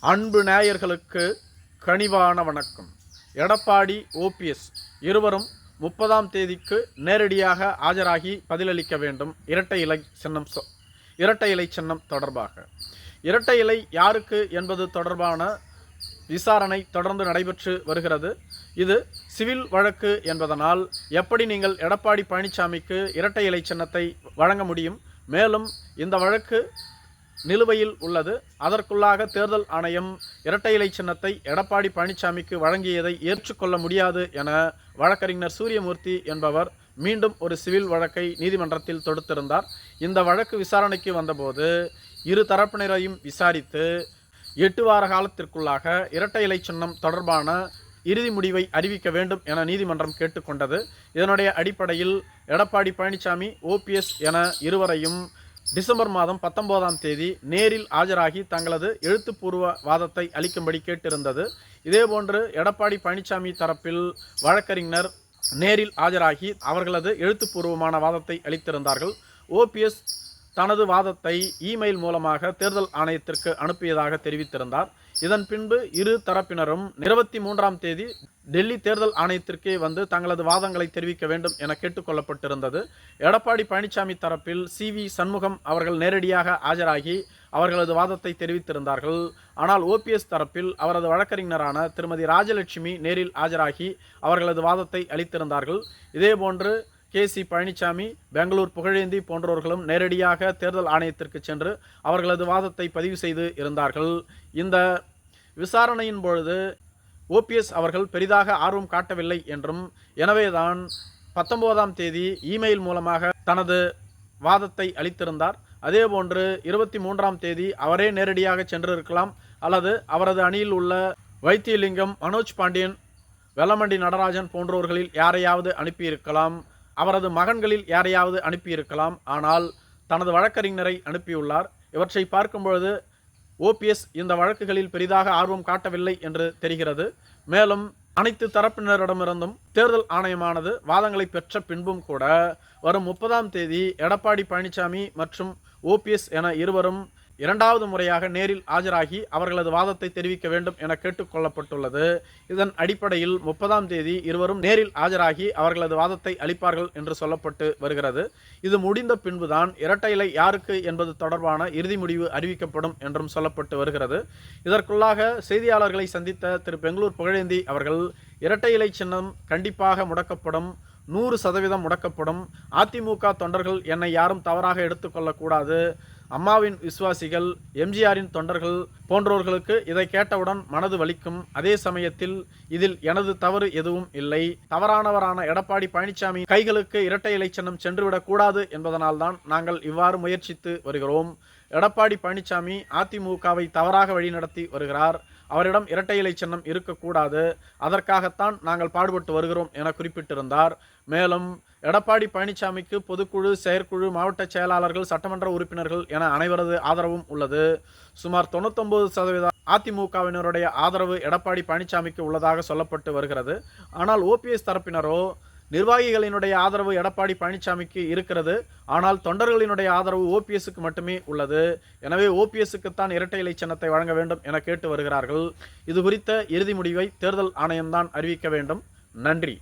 அன்பு நேயர்களுக்கு கனிவான வணக்கம். எடப்பாடி ஓபிஎஸ் இருவரும் முப்பதாம் தேதிக்கு நேரடியாக ஆஜராகி பதிலளிக்க வேண்டும். இரட்டை இலை சின்னம் இரட்டை இலை சின்னம் தொடர்பாக. இரட்டை இலை யாருக்கு என்பது தொடர்பான விசாரணை தொடர்ந்து நடைபெற்று வருகிறது. இது சிவில் வழக்கு என்பதனால் எப்படி நீங்கள் எடப்பாடி பழனிசாமிக்கு இரட்டை இலை சின்னத்தை வழங்க முடியும்? மேலும் இந்த வழக்கு நிலுவையில் உள்ளது. அதற்குள்ளாக தேர்தல் ஆணையம் இரட்டை இலை சின்னத்தை எடப்பாடி பழனிசாமிக்கு வழங்கியதை ஏற்றுக்கொள்ள முடியாது என வழக்கறிஞர் சூரியமூர்த்தி என்பவர் மீண்டும் ஒரு சிவில் வழக்கை நீதிமன்றத்தில் தொடுத்திருந்தார். இந்த வழக்கு விசாரணைக்கு வந்தபோது இரு தரப்பினரையும் விசாரித்து எட்டு வார காலத்திற்குள்ளாக இரட்டை இலை சின்னம் தொடர்பான இறுதி முடிவை அறிவிக்க வேண்டும் என நீதிமன்றம் கேட்டுக்கொண்டது. இதனுடைய அடிப்படையில் எடப்பாடி பழனிசாமி ஓபிஎஸ் என இருவரையும் டிசம்பர் மாதம் பத்தொன்பதாம் தேதி நேரில் ஆஜராகி தங்களது எழுத்துப்பூர்வ வாதத்தை அளிக்கும்படி கேட்டிருந்தது. இதேபோன்று எடப்பாடி பழனிசாமி தரப்பில் வழக்கறிஞர் நேரில் ஆஜராகி அவர்களது எழுத்துப்பூர்வமான வாதத்தை அளித்திருந்தார்கள். ஓபிஎஸ் தனது வாதத்தை இமெயில் மூலமாக தேர்தல் ஆணையத்திற்கு அனுப்பியதாக தெரிவித்திருந்தார். இதன் பின்பு இரு தரப்பினரும் இருபத்தி மூன்றாம் தேதி டெல்லி தேர்தல் ஆணையத்திற்கே வந்து தங்களது வாதங்களை தெரிவிக்க வேண்டும் என கேட்டுக்கொள்ளப்பட்டிருந்தது. எடப்பாடி பழனிசாமி தரப்பில் சி வி சண்முகம் அவர்கள் நேரடியாக ஆஜராகி அவர்களது வாதத்தை தெரிவித்திருந்தார்கள். ஆனால் ஓபிஎஸ் தரப்பில் அவரது வழக்கறிஞரான திருமதி ராஜலட்சுமி நேரில் ஆஜராகி அவர்களது வாதத்தை அளித்திருந்தார்கள். இதேபோன்று கே சி பழனிசாமி பெங்களூர் புகழேந்தி போன்றவர்களும் நேரடியாக தேர்தல் ஆணையத்திற்கு சென்று அவர்களது வாதத்தை பதிவு செய்து இருந்தார்கள். இந்த விசாரணையின் பொழுது ஓபிஎஸ் அவர்கள் பெரிதாக ஆர்வம் காட்டவில்லை என்றும் எனவேதான் பத்தொன்பதாம் தேதி இமெயில் மூலமாக தனது வாதத்தை அளித்திருந்தார். அதேபோன்று இருபத்தி மூன்றாம் தேதி அவரே நேரடியாக சென்றிருக்கலாம். அல்லது அவரது அணியில் உள்ள வைத்தியலிங்கம் மனோஜ் பாண்டியன் வெல்லமண்டி நடராஜன் போன்றோர்களில் யாரையாவது அனுப்பியிருக்கலாம். அவரது மகன்களில் யாரையாவது அனுப்பியிருக்கலாம். ஆனால் தனது வழக்கறிஞரை அனுப்பியுள்ளார். இவற்றை பார்க்கும்பொழுது ஓபிஎஸ் இந்த வழக்குகளில் பெரிதாக ஆர்வம் காட்டவில்லை என்று தெரிகிறது. மேலும் அனைத்து தரப்பினரிடமிருந்தும் தேர்தல் ஆணையமானது வாதங்களை பெற்ற பின்பும் கூட வரும் முப்பதாம் தேதி எடப்பாடி பழனிசாமி மற்றும் ஓபிஎஸ் என இருவரும் இரண்டாவது முறையாக நேரில் ஆஜராகி அவர்களது வாதத்தை தெரிவிக்க வேண்டும் என கேட்டுக்கொள்ளப்பட்டுள்ளது இதன் அடிப்படையில் முப்பதாம் தேதி இருவரும் நேரில் ஆஜராகி அவர்களது வாதத்தை அளிப்பார்கள் என்று சொல்லப்பட்டு வருகிறது. இது முடிந்த பின்புதான் இரட்டை இலை யாருக்கு என்பது தொடர்பான இறுதி முடிவு அறிவிக்கப்படும் என்றும் சொல்லப்பட்டு வருகிறது. இதற்குள்ளாக செய்தியாளர்களை சந்தித்த திரு. பெங்களூர் புகழேந்தி அவர்கள் இரட்டை இலை சின்னம் கண்டிப்பாக முடக்கப்படும் நூறு சதவீதம் முடக்கப்படும். அதிமுக தொண்டர்கள் என்னை யாரும் தவறாக எடுத்துக்கொள்ளக்கூடாது அம்மாவின் விசுவாசிகள் எம்ஜிஆரின் தொண்டர்கள் போன்றோர்களுக்கு இதை கேட்டவுடன் மனது வலிக்கும். அதே சமயத்தில் இதில் எனது தவறு எதுவும் இல்லை. தவறானவரான எடப்பாடி பழனிசாமி கைகளுக்கு இரட்டை இலை சின்னம் என்பதனால்தான் நாங்கள் இவ்வாறு முயற்சித்து வருகிறோம். எடப்பாடி பழனிசாமி அதிமுகவை தவறாக வழிநடத்தி வருகிறார். அவரிடம் இரட்டை இலை சின்னம் இருக்கக்கூடாது. அதற்காகத்தான் நாங்கள் பாடுபட்டு வருகிறோம் என குறிப்பிட்டிருந்தார். மேலும் எடப்பாடி பழனிசாமிக்கு பொதுக்குழு செயற்குழு மாவட்ட செயலாளர்கள் சட்டமன்ற உறுப்பினர்கள் என அனைவரது ஆதரவும் உள்ளது. சுமார் தொண்ணூத்தொன்பது சதவீத அதிமுகவினருடைய ஆதரவு எடப்பாடி பழனிசாமிக்கு உள்ளதாக சொல்லப்பட்டு வருகிறது. ஆனால் ஓபிஎஸ் தரப்பினரோ நிர்வாகிகளினுடைய ஆதரவு எடப்பாடி பழனிசாமிக்கு இருக்கிறது. ஆனால் தொண்டர்களினுடைய ஆதரவு ஓபிஎஸ்க்கு மட்டுமே உள்ளது. எனவே ஓபிஎஸ்க்குத்தான் இரட்டை இலை சின்னத்தை வழங்க வேண்டும் என கேட்டு வருகிறார்கள். இது குறித்த இறுதி முடிவை தேர்தல் ஆணையம்தான் அறிவிக்க வேண்டும். நன்றி.